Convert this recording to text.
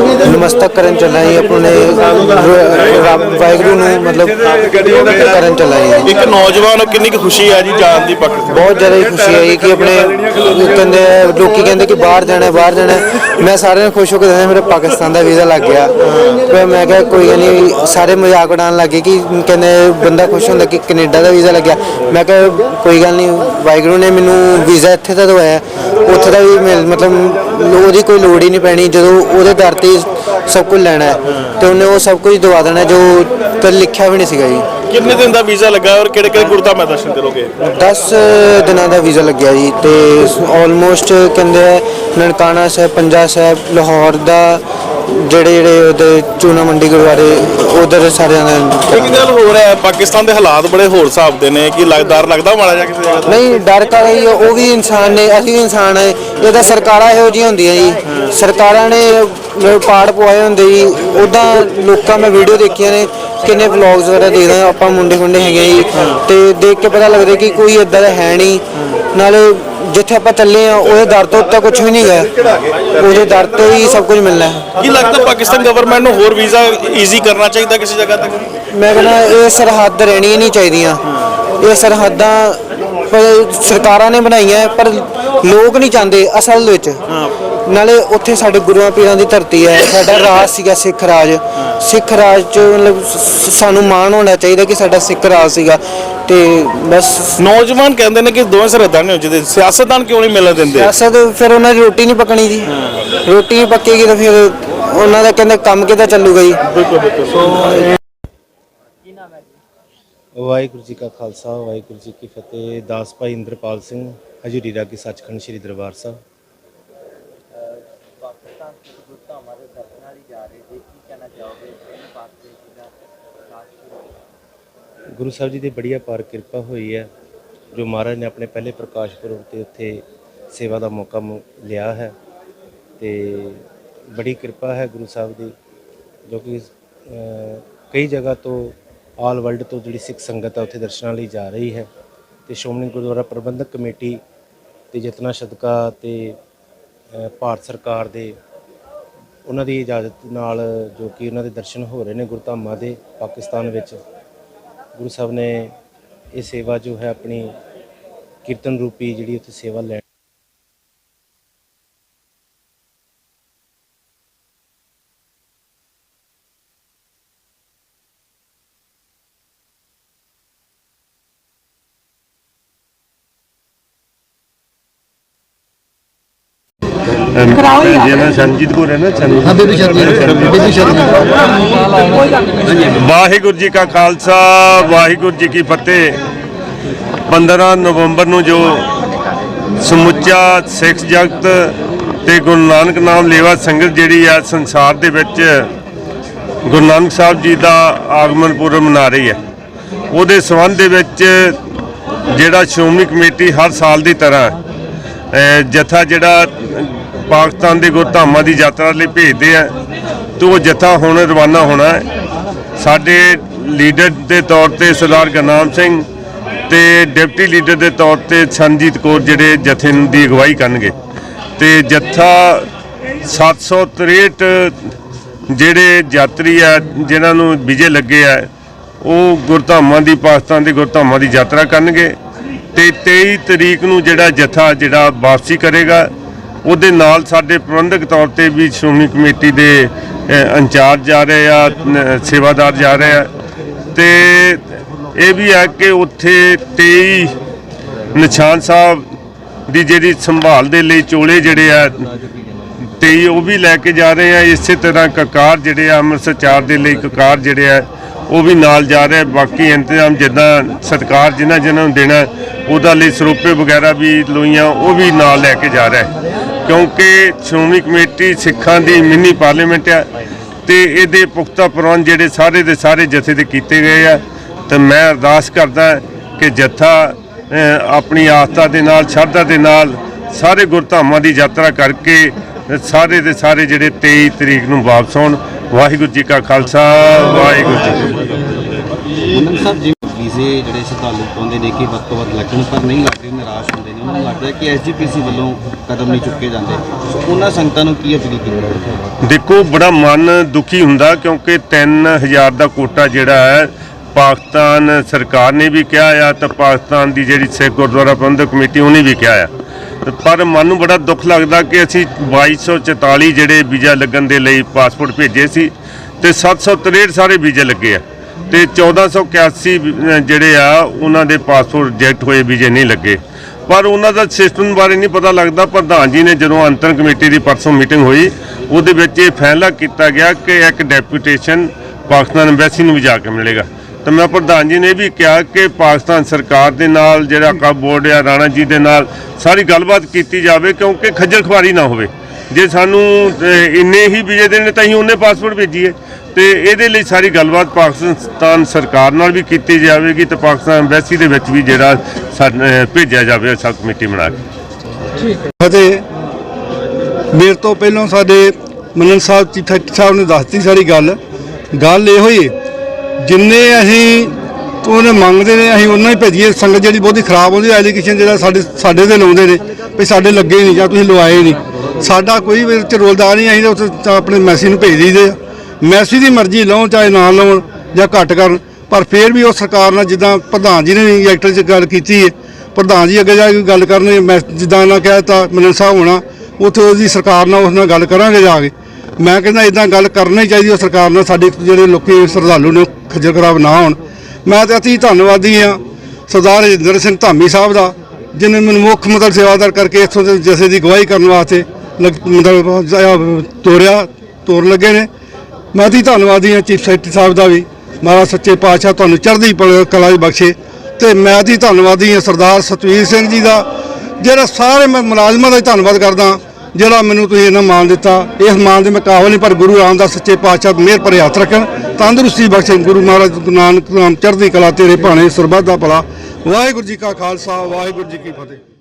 ਨਮਸਤਕ ਕਰਨ ਚੱਲਾ ਜੀ ਆਪਣੇ ਵਾਹਿਗੁਰੂ ਨੂੰ ਮਤਲਬ ਕਰਨ ਚੱਲਾ ਜੀ ਇੱਕ ਨੌਜਵਾਨ ਨੂੰ ਕਿੰਨੀ ਕੁ ਖੁਸ਼ੀ ਹੈ ਜੀ ਜਾਣ ਦੀ ਪਾਕਿਸਤਾਨ ਬਹੁਤ ਜ਼ਿਆਦਾ ਖੁਸ਼ੀ ਆਈ ਕਿ ਆਪਣੇ ਕਹਿੰਦੇ ਲੋਕੀ ਕਹਿੰਦੇ ਕਿ ਬਾਹਰ ਜਾਣਾ ਬਾਹਰ ਜਾਣਾ। ਮੈਂ ਸਾਰਿਆਂ ਨੂੰ ਖੁਸ਼ ਹੋ ਕੇ ਦੱਸਿਆ ਮੇਰਾ ਪਾਕਿਸਤਾਨ ਦਾ ਵੀਜ਼ਾ ਲੱਗ ਗਿਆ। ਫਿਰ ਮੈਂ ਕਿਹਾ ਕੋਈ ਗੱਲ ਨਹੀਂ ਸਾਰੇ ਮਜ਼ਾਕ ਉਡਾਉਣ ਲੱਗੇ ਕਿ ਕਹਿੰਦੇ ਬੰਦਾ ਖੁਸ਼ ਹੁੰਦਾ ਕਿ ਕੈਨੇਡਾ ਦਾ ਵੀਜ਼ਾ ਲੱਗਿਆ। ਮੈਂ ਕਿਹਾ ਕੋਈ ਗੱਲ ਨਹੀਂ ਵਾਹਿਗੁਰੂ ਨੇ ਮੈਨੂੰ ਵੀਜ਼ਾ ਇੱਥੇ ਦਾ ਦਵਾਇਆ। ਉੱਥੇ ਦਾ ਵੀ ਮਿਲ- ਮਤਲਬ ਉਹਦੀ ਕੋਈ ਲੋੜ ਹੀ ਨਹੀਂ ਪੈਣੀ ਜਦੋਂ ਉਹਦੇ ਦਰ ਤੇ ਸਭ ਕੁਝ ਲੈਣਾ ਹੈ ਤੇ ਉਹਨੇ ਉਹ ਸਭ ਕੁਝ ਦਵਾ ਦੇਣਾ ਜੋ ਤੇ ਲਿਖਿਆ ਵੀ ਨਹੀਂ ਸੀਗਾ ਜੀ। ਕਿੰਨੇ ਦਿਨ ਦਾ ਵੀਜ਼ਾ ਲੱਗਾ ਔਰ ਕਿਹੜੇ ਕਿਹੜੇ ਗੁਰਧਾਮਾਂ ਦਰਸ਼ਨ ਕਰੋਗੇ? 10 ਦਿਨਾਂ ਦਾ ਵੀਜ਼ਾ ਲੱਗਿਆ ਜੀ ਤੇ ਆਲਮੋਸਟ ਕਹਿੰਦੇ ਨਨਕਾਣਾ ਸਾਹਿਬ ਪੰਜਾ ਸਾਹਿਬ ਲਾਹੌਰ ਦਾ ਜਿਹੜੇ ਜਿਹੜੇ ਉਹਦੇ ਚੂਨਾ ਮੰਡੀ ਗੁਰਦੁਆਰੇ ਉਧਰ ਸਾਰਿਆਂ ਦਾ ਇੱਕ ਗੱਲ ਹੋਰ ਹੈ ਪਾਕਿਸਤਾਨ ਦੇ ਹਾਲਾਤ ਬੜੇ ਹੋਰ ਹਿਸਾਬ ਦੇ ਨੇ ਕਿ ਲੱਗਦਾਰ ਲੱਗਦਾ ਮਾੜਾ ਜਿਹਾ ਕਿਸੇ ਜਗ੍ਹਾ ਨਹੀਂ ਡਰ ਕਾ ਹੀ ਉਹ ਵੀ ਇਨਸਾਨ ਨੇ ਅਸੀਂ ਵੀ ਇਨਸਾਨ ਹੈ ਇਹ ਤਾਂ ਸਰਕਾਰਾਂ ਇਹੋ ਜਿਹੀਆਂ ਹੁੰਦੀਆਂ ਜੀ। ਸਰਕਾਰਾਂ ਨੇ ਪਾੜ ਪਵਾਏ ਹੁੰਦੇ ਜੀ ਉਦਾਂ ਲੋਕਾਂ ਮੈਂ ਵੀਡੀਓ ਦੇਖੀਆਂ ਨੇ ਕਿੰਨੇ ਵਲੌਗਸ ਵਗੈਰਾ ਦੇਖਦੇ ਆਪਾਂ ਮੁੰਡੇ ਮੁੰਡੇ ਹੈਗੇ ਜੀ ਤੇ ਦੇਖ ਕੇ ਪਤਾ ਲੱਗਦਾ ਕਿ ਕੋਈ ਇਦਾਂ ਦਾ ਹੈ ਨਹੀਂ। ਨਾਲੇ ਜਿੱਥੇ ਆਪਾਂ ਚੱਲੇ ਆ ਉਹਦੇ ਦਰ ਤੋਂ ਉੱਤੇ ਕੁਝ ਵੀ ਨਹੀਂ ਹੈ। ਉਹਦੇ ਦਰ ਤੇ ਹੀ ਸਭ ਕੁਝ ਮਿਲਣਾ ਹੈ। ਕੀ ਲੱਗਦਾ ਪਾਕਿਸਤਾਨ ਗਵਰਨਮੈਂਟ ਨੂੰ ਹੋਰ ਵੀਜ਼ਾ ਈਜ਼ੀ ਕਰਨਾ ਚਾਹੀਦਾ ਕਿਸੇ ਜਗ੍ਹਾ ਤੱਕ ਮੈਂ ਕਹਿੰਦਾ ਇਹ ਸਰਹੱਦ ਰਹਿਣੀਆਂ ਨਹੀਂ ਚਾਹੀਦੀਆਂ। ਇਹ ਸਰਹੱਦਾਂ ਸਰਕਾਰਾਂ ਨੇ ਬਣਾਈਆਂ ਪਰ ਲੋਕ ਨਹੀਂ ਚਾਹੁੰਦੇ ਅਸਲ ਵਿੱਚ। ਨਾਲੇ ਉੱਥੇ ਸਾਡੇ ਗੁਰੂਆਂ ਪੀਰਾਂ ਦੀ ਧਰਤੀ ਹੈ ਸਾਡਾ ਰਾਜ ਸੀਗਾ ਸਿੱਖ ਰਾਜ। ਸਿੱਖ ਰਾਜ ਚ ਮਤਲਬ ਸ- ਸਾਨੂੰ ਮਾਣ ਹੋਣਾ ਚਾਹੀਦਾ ਕਿ ਸਾਡਾ ਸਿੱਖ ਰਾਜ ਸੀਗਾ। ਤੇ ਬਸ ਨੌਜਵਾਨ ਕਹਿੰਦੇ ਨੇ ਕਿ ਦੋਵੇਂ ਸਰਹੱਦਾਂ ਨਹੀਂ ਹੁੰਦੇ ਸਿਆਸਤਦਾਨ ਕਿਉਂ ਨਹੀਂ ਮਿਲਣ ਦਿੰਦੇ? ਸਿਆਸਤ ਫਿਰ ਉਹਨਾਂ ਦੀ ਰੋਟੀ ਨਹੀਂ ਪਕਣੀ ਜੀ। ਰੋਟੀ ਨਹੀਂ ਪੱਕੇਗੀ ਤਾਂ ਫਿਰ ਉਹਨਾਂ ਦਾ ਕਹਿੰਦੇ ਕੰਮ ਕਿੱਦਾਂ ਚੱਲੂਗਾ ਜੀ? ਵਾਹਿਗੁਰੂ ਜੀ ਕਾ ਖਾਲਸਾ ਵਾਹਿਗੁਰੂ ਜੀ ਕੀ ਫਤਿਹ। ਦਾਸ ਭਾਈ ਇੰਦਰਪਾਲ ਸਿੰਘ ਹਜੂਰੀ ਰਾਗੀ ਸੱਚਖੰਡ ਸ੍ਰੀ ਦਰਬਾਰ ਸਾਹਿਬ ਪਾਕਿਸਤਾਨ ਤੋਂ ਗੁਰਤਾ ਹਮਾਰੇ ਦਰਸ਼ਨਾਂ ਲਈ ਜਾ ਰਹੇ ਸੀ ਕੀ ਕਹਿਣਾ ਚਾਹੋਗੇ ਇਹਨਾਂ ਵਾਸਤੇ ਜਿਹਦਾ ਰਾਸ਼ਟਰ ਗੁਰੂ ਸਾਹਿਬ ਜੀ ਦੀ ਬੜੀ ਅਪਾਰ ਕਿਰਪਾ ਹੋਈ ਹੈ, ਜੋ ਮਹਾਰਾਜ ਨੇ ਆਪਣੇ ਪਹਿਲੇ ਪ੍ਰਕਾਸ਼ ਪੁਰਬ ਤੇ ਉੱਥੇ ਸੇਵਾ ਦਾ ਮੌਕਾ ਲਿਆ ਹੈ ਤੇ ਬੜੀ ਕਿਰਪਾ ਹੈ ਗੁਰੂ ਸਾਹਿਬ ਦੀ, ਜੋ ਕਿ ਕਈ ਜਗ੍ਹਾ ਤੋਂ ਆਲ ਵਰਲਡ ਤੋਂ ਜਿਹੜੀ ਸਿੱਖ ਸੰਗਤ ਹੈ ਉੱਥੇ ਦਰਸ਼ਨਾਂ ਲਈ ਜਾ ਰਹੀ ਹੈ ਤੇ ਸ਼੍ਰੋਮਣੀ ਗੁਰਦੁਆਰਾ ਪ੍ਰਬੰਧਕ ਕਮੇਟੀ ਤੇ ਯਤਨਾ ਸਦਕਾ ਤੇ ਭਾਰਤ ਸਰਕਾਰ ਦੇ ਉਹਨਾਂ ਦੀ ਇਜਾਜ਼ਤ ਨਾਲ ਜੋ ਕਿ ਉਹਨਾਂ ਦੇ ਦਰਸ਼ਨ ਹੋ ਰਹੇ ਨੇ ਗੁਰਧਾਮਾਂ ਦੇ ਪਾਕਿਸਤਾਨ ਵਿੱਚ। ਗੁਰੂ ਸਾਹਿਬ ਨੇ ਇਹ ਸੇਵਾ ਜੋ ਹੈ ਆਪਣੀ ਕੀਰਤਨ ਰੂਪੀ ਜਿਹੜੀ ਉੱਥੇ ਸੇਵਾ ਲੈ ਜੇ ਰਹਿਣਾ ਬੇਬੀ ਵਾਹਿਗੁਰੂ ਜੀ ਕਾ ਖਾਲਸਾ ਵਾਹਿਗੁਰੂ ਜੀ ਕੀ ਫਤਿਹ। 15 ਨਵੰਬਰ ਨੂੰ ਜੋ ਸਮੁੱਚਾ ਸਿੱਖ ਜਗਤ ਤੇ ਗੁਰੂ ਨਾਨਕ ਨਾਮ ਲੇਵਾ ਸੰਗਤ ਜਿਹੜੀ ਆ ਸੰਸਾਰ ਦੇ ਵਿੱਚ ਗੁਰੂ ਨਾਨਕ ਸਾਹਿਬ ਜੀ ਦਾ ਆਗਮਨ ਪੁਰਬ ਮਨਾ ਰਹੀ ਹੈ। ਉਹਦੇ ਸੰਬੰਧ ਦੇ ਵਿੱਚ ਜਿਹੜਾ ਸ਼੍ਰੋਮਣੀ ਕਮੇਟੀ ਹਰ ਸਾਲ ਦੀ ਤਰ੍ਹਾਂ ਅਹ ਜਥਾ ਜਿਹੜਾ ਪਾਕਿਸਤਾਨ ਦੇ ਗੁਰਧਾਮਾਂ ਦੀ ਯਾਤਰਾ ਲਈ ਭੇਜਦੇ ਆ ਤੇ ਉਹ ਜਥਾ ਹੁਣ ਰਵਾਨਾ ਹੋਣਾ ਹੈ। ਸਾਡੇ ਲੀਡਰ ਦੇ ਤੌਰ ਤੇ ਸਰਦਾਰ ਗੁਰਨਾਮ ਸਿੰਘ ਤੇ ਡਿਪਟੀ ਲੀਡਰ ਦੇ ਤੌਰ ਤੇ ਸੰਜੀਤ ਕੌਰ ਜਿਹੜੇ ਜਥੇ ਦੀ ਅਗਵਾਈ ਕਰਨਗੇ। ਤੇ ਜਥਾ 763 ਜਿਹੜੇ ਯਾਤਰੀ ਆ, ਜਿਨ੍ਹਾਂ ਨੂੰ ਵਿਜੇ ਲੱਗੇ ਆ, ਉਹ ਗੁਰਧਾਮਾਂ ਦੀ, ਪਾਕਿਸਤਾਨ ਦੇ ਗੁਰਧਾਮਾਂ ਦੀ ਯਾਤਰਾ ਕਰਨਗੇ ਤੇ 23 ਤਰੀਕ ਨੂੰ ਜਿਹੜਾ ਜਥਾ, ਜਿਹੜਾ ਵਾਪਸੀ ਕਰੇਗਾ ਉਹਦੇ ਨਾਲ ਸਾਡੇ ਪ੍ਰਬੰਧਕ ਤੌਰ ਤੇ ਵੀ ਸ਼੍ਰੋਮਣੀ ਕਮੇਟੀ ਦੇ ਇੰਚਾਰਜ ਜਾ ਰਹੇ ਆ ਸੇਵਾਦਾਰ ਜਾ ਰਹੇ ਆ। ਤੇ ਇਹ ਵੀ ਹੈ ਕਿ ਉੱਥੇ 23 ਨਿਸ਼ਾਨ ਸਾਹਿਬ ਦੀ ਜਿਹੜੀ ਸੰਭਾਲ ਦੇ ਲਈ ਚੋਲੇ ਜਿਹੜੇ ਆ 23 ਉਹ ਵੀ ਲੈ ਕੇ ਜਾ ਰਹੇ ਆ। ਇਸੇ ਤਰ੍ਹਾਂ ਕਕਾਰ ਜਿਹੜੇ ਆ, ਅੰਮ੍ਰਿਤਸਰ ਚਾਰ ਦੇ ਲਈ ਕਕਾਰ ਜਿਹੜੇ ਆ, ਉਹ ਵੀ ਨਾਲ ਜਾ ਰਿਹਾ ਬਾਕੀ ਇੰਤਜ਼ਾਮ ਜਿੱਦਾਂ ਸਰਕਾਰ ਜਿਨ੍ਹਾਂ ਜਿਨ੍ਹਾਂ ਨੂੰ ਦੇਣਾ, ਉਹਦਾ ਲਈ ਸਰੋਪੇ ਵਗੈਰਾ ਵੀ ਲੋਈਆਂ, ਉਹ ਵੀ ਨਾਲ ਲੈ ਕੇ ਜਾ ਰਿਹਾ ਕਿਉਂਕਿ ਸ਼੍ਰੋਮਣੀ ਕਮੇਟੀ ਸਿੱਖਾਂ ਦੀ ਮਿੰਨੀ ਪਾਰਲੀਮੈਂਟ ਹੈ ਤੇ ਇਹਦੇ ਪੁਖਤਾ ਪ੍ਰਬੰਧ ਜਿਹੜੇ ਸਾਰੇ ਦੇ ਸਾਰੇ ਜਥੇ ਦੇ ਕੀਤੇ ਗਏ ਆ ਤੇ ਮੈਂ ਅਰਦਾਸ ਕਰਦਾ ਕਿ ਜਥਾ ਆਪਣੀ ਆਸਥਾ ਦੇ ਨਾਲ, ਸ਼ਰਧਾ ਦੇ ਨਾਲ ਸਾਰੇ ਗੁਰਧਾਮਾਂ ਦੀ ਯਾਤਰਾ ਕਰਕੇ ਸਾਰੇ ਦੇ ਸਾਰੇ ਜਿਹੜੇ 23 ਤਰੀਕ ਨੂੰ ਵਾਪਸ ਆਉਣ ਵਾਹਿਗੁਰੂ ਜੀ ਕਾ ਖਾਲਸਾ, ਵਾਹਿਗੁਰੂ ਜੀ ਕੀ ਫਤਿਹ। ਵੀਜ਼ੇ ਜਿਹੜੇ ਸ਼ਰਧਾਲੂ ਪਾਉਂਦੇ ਨੇ ਕਿ ਵੱਧ ਤੋਂ ਵੱਧ ਲੱਗਣ ਪਰ ਨਹੀਂ ਲੱਗਦੇ ਨਿਰਾਸ਼ ਨੂੰ ਲੱਗਦਾ ਕਿ ਐਸਜੀਪੀਸੀ ਵੱਲੋਂ ਕਦਮ ਨਹੀਂ ਚੁੱਕੇ ਜਾਂਦੇ। ਸੋ ਉਹਨਾਂ ਸੰਗਤਾਂ ਨੂੰ ਕੀ ਅਪੀਲ ਕੀਤੀ ਦੇਖੋ, ਬੜਾ ਮਨ ਦੁਖੀ ਹੁੰਦਾ ਕਿਉਂਕਿ 3000 ਦਾ ਕੋਟਾ ਜਿਹੜਾ ਹੈ, ਪਾਕਿਸਤਾਨ ਸਰਕਾਰ ਨੇ ਵੀ ਕਿਹਾ ਆ ਤੇ ਪਾਕਿਸਤਾਨ ਦੀ ਜਿਹੜੀ ਸਿੱਖ ਗੁਰਦੁਆਰਾ ਪ੍ਰਬੰਧਕ ਕਮੇਟੀ ਉਹਨੇ ਵੀ ਕਿਹਾ ਆ। ਪਰ ਮਨ ਨੂੰ ਬੜਾ ਦੁੱਖ ਲੱਗਦਾ ਕਿ ਅਸੀਂ 2244 ਜਿਹੜੇ ਵੀਜ਼ਾ ਲੱਗਣ ਦੇ ਲਈ ਪਾਸਪੋਰਟ ਭੇਜੇ ਸੀ ਤੇ 763 ਸਾਰੇ ਵੀਜ਼ੇ ਲੱਗੇ ਆ। ਤੇ 1481 ਵੀ- ਜਿਹੜੇ ਆ, ਉਹਨਾਂ ਦੇ ਪਾਸਪੋਰਟ ਰਿਜੈਕਟ ਹੋਏ, ਵੀਜ਼ੇ ਨਹੀਂ ਲੱਗੇ। ਪਰ ਉਹਨਾਂ ਦਾ ਸਿਸਟਮ ਬਾਰੇ ਨਹੀਂ ਪਤਾ ਲੱਗਦਾ। ਪ੍ਰਧਾਨ ਜੀ ਨੇ ਜਦੋਂ ਅੰਤਰ ਕਮੇਟੀ ਦੀ ਪਰਸੋਂ ਮੀਟਿੰਗ ਹੋਈ, ਉਹਦੇ ਵਿੱਚ ਇਹ ਫੈਸਲਾ ਕੀਤਾ ਗਿਆ ਕਿ ਇੱਕ ਡੈਪੂਟੇਸ਼ਨ ਪਾਕਿਸਤਾਨ ਐਮਬੈਸੀ ਨੂੰ ਵੀ ਜਾ ਕੇ ਮਿਲੇਗਾ। ਤਾਂ ਮੈਂ ਪ੍ਰਧਾਨ ਜੀ ਨੇ ਇਹ ਵੀ ਕਿਹਾ ਕਿ ਪਾਕਿਸਤਾਨ ਸਰਕਾਰ ਦੇ ਨਾਲ, ਜਿਹੜਾ ਕਾ ਬੋਰਡ ਆ, ਰਾਣਾ ਜੀ ਦੇ ਨਾਲ ਸਾਰੀ ਗੱਲਬਾਤ ਕੀਤੀ ਜਾਵੇ, ਕਿਉਂਕਿ ਖੱਜਲ ਖੁਆਰੀ ਨਾ ਹੋਵੇ। ਜੇ ਸਾਨੂੰ ਇੰਨੇ ਹੀ ਵੀਜ਼ੇ ਦੇਣੇ ਤਾਂ ਅਸੀਂ ਉਹਨੇ ਪਾਸਪੋਰਟ ਭੇਜੀਏ ਤੇ ਇਹਦੇ ਲਈ ਸਾਰੀ ਗੱਲਬਾਤ ਪਾਕਿਸਤਾਨ ਸਰਕਾਰ ਨਾਲ ਵੀ ਕੀਤੀ ਜਾਵੇਗੀ ਤੇ ਪਾਕਿਸਤਾਨ ਐਮਬੈਸੀ ਦੇ ਵਿੱਚ ਵੀ ਜਿਹੜਾ ਸਾਨੂੰ, ਭੇਜਿਆ ਜਾਵੇ ਸਬ ਕਮੇਟੀ ਬਣਾ ਕੇ। ਫਤਿਹ ਮੇਰੇ ਤੋਂ ਪਹਿਲਾਂ ਸਾਡੇ ਮੰਨਨ ਸਾਹਿਬ ਚੀਫ ਸਾਹਿਬ ਨੇ ਦੱਸਤੀ ਸਾਰੀ ਗੱਲ। ਗੱਲ ਇਹੋ ਹੀ ਜਿੰਨੇ ਅਸੀਂ ਉਹਨੇ ਮੰਗਦੇ ਨੇ ਅਸੀਂ ਉਹਨਾਂ ਹੀ ਭੇਜੀਏ ਸੰਗਤ ਜਿਹੜੀ ਬਹੁਤੀ ਖਰਾਬ ਹੁੰਦੀ ਐਲੀਗੇਸ਼ਨ ਜਿਹੜਾ ਸਾਡੇ ਸਾਡੇ ਤੇ ਲਾਉਂਦੇ ਨੇ ਵੀ ਸਾਡੇ ਲੱਗੇ ਨਹੀਂ ਜਾਂ ਤੁਸੀਂ ਲਵਾਏ ਨਹੀਂ। ਸਾਡਾ ਕੋਈ ਵੀ ਵਿੱਚ ਰੋਲਦਾਰ ਨਹੀਂ ਅਸੀਂ ਤਾਂ ਉੱਥੇ ਤਾਂ ਆਪਣੇ ਮੈਸੀ ਨੂੰ ਭੇਜ ਦਈਦੇ ਆ। ਮੈਸੀ ਦੀ ਮਰਜ਼ੀ ਲਾਉਣ, ਚਾਹੇ ਨਾ ਲਾਉਣ ਜਾਂ ਘੱਟ ਕਰਨ, ਪਰ ਫਿਰ ਵੀ ਉਹ ਸਰਕਾਰ ਨਾਲ ਜਿੱਦਾਂ ਪ੍ਰਧਾਨ ਜੀ ਨੇ ਐਕਟਰ 'ਚ ਗੱਲ ਕੀਤੀ ਹੈ ਪ੍ਰਧਾਨ ਜੀ ਅੱਗੇ ਜਾ ਕੇ ਗੱਲ ਕਰਨੀ ਮੈਂ ਜਿੱਦਾਂ ਇਹਨਾਂ ਕਹਿਤਾ ਮਨਨ ਸਾਹਿਬ ਹੋਣਾ, ਉੱਥੇ ਉਹਦੀ ਸਰਕਾਰ ਨਾਲ ਉਸ ਨਾਲ ਗੱਲ ਕਰਾਂਗੇ ਜਾ ਕੇ। ਮੈਂ ਕਹਿੰਦਾ ਇਦਾਂ ਗੱਲ ਕਰਨੀ ਚਾਹੀਦੀ ਉਹ ਸਰਕਾਰ ਨਾਲ, ਸਾਡੇ ਜਿਹੜੇ ਲੋਕੀ ਸ਼ਰਧਾਲੂ ਨੇ ਖੱਜਲ ਖਰਾਬ ਨਾ ਹੋਣ। ਮੈਂ ਤੇ ਅਤੀ ਧੰਨਵਾਦੀ ਆ ਸਰਦਾਰ ਰਜਿੰਦਰ ਸਿੰਘ ਧਾਮੀ ਸਾਹਿਬ ਦਾ ਜਿਨੇ ਮੈਨੂੰ ਮੁੱਖ ਮਤਲਬ ਸੇਵਾਦਾਰ ਕਰਕੇ ਇੱਥੋਂ ਦੇ ਜਸੇ ਦੀ ਗਵਾਹੀ ਕਰਨ ਵਾਸਤੇ ਲੱਗ- ਮਤਲਬ ਤੋਰਿਆ ਤੋਰ ਲੱਗੇ ਨੇ। ਮੈਂ ਅਤੀ ਧੰਨਵਾਦੀ ਹਾਂ ਚੀਫ ਸੈਕਟਰੀ ਸਾਹਿਬ ਦਾ ਵੀ। ਮਹਾਰਾਜ ਸੱਚੇ ਪਾਤਸ਼ਾਹ ਤੁਹਾਨੂੰ ਚੜ੍ਹਦੀ ਪਲ- ਕਲਾ ਵਿੱਚ ਬਖਸ਼ੇ। ਤੇ ਮੈਂ ਅਤੀ ਧੰਨਵਾਦੀ ਹਾਂ ਸਰਦਾਰ ਸਤਵੀਰ ਸਿੰਘ ਜੀ ਦਾ, ਜਿਹੜਾ ਸਾਰੇ ਮੈਂ ਮੁਲਾਜ਼ਮਾਂ ਦਾ ਹੀ ਧੰਨਵਾਦ ਕਰਦਾ ਜਿਹੜਾ ਮੈਨੂੰ ਤੁਸੀਂ ਇਹਨਾਂ ਮਾਣ ਦਿੱਤਾ। ਇਹ ਮਾਨ ਦੇ ਮੈਂ ਕਾਬਲ ਨਹੀਂ, ਪਰ ਗੁਰੂ ਰਾਮਦਾਸ ਸੱਚੇ ਪਾਤਸ਼ਾਹ ਮਿਹਰ ਭਰੇ ਹੱਥ ਰੱਖਣ, ਤੰਦਰੁਸਤੀ ਬਖਸ਼ਣ ਗੁਰੂ ਮਹਾਰਾਜ ਨਾਨਕ ਨਾਮ ਚੜ੍ਹਦੀ ਕਲਾ ਤੇਰੇ ਭਾਣੇ ਸਰਬੱਤ ਦਾ ਭਲਾ। ਵਾਹਿਗੁਰੂ ਜੀ ਕਾ ਖਾਲਸਾ, ਵਾਹਿਗੁਰੂ ਜੀ ਕੀ ਫਤਿਹ।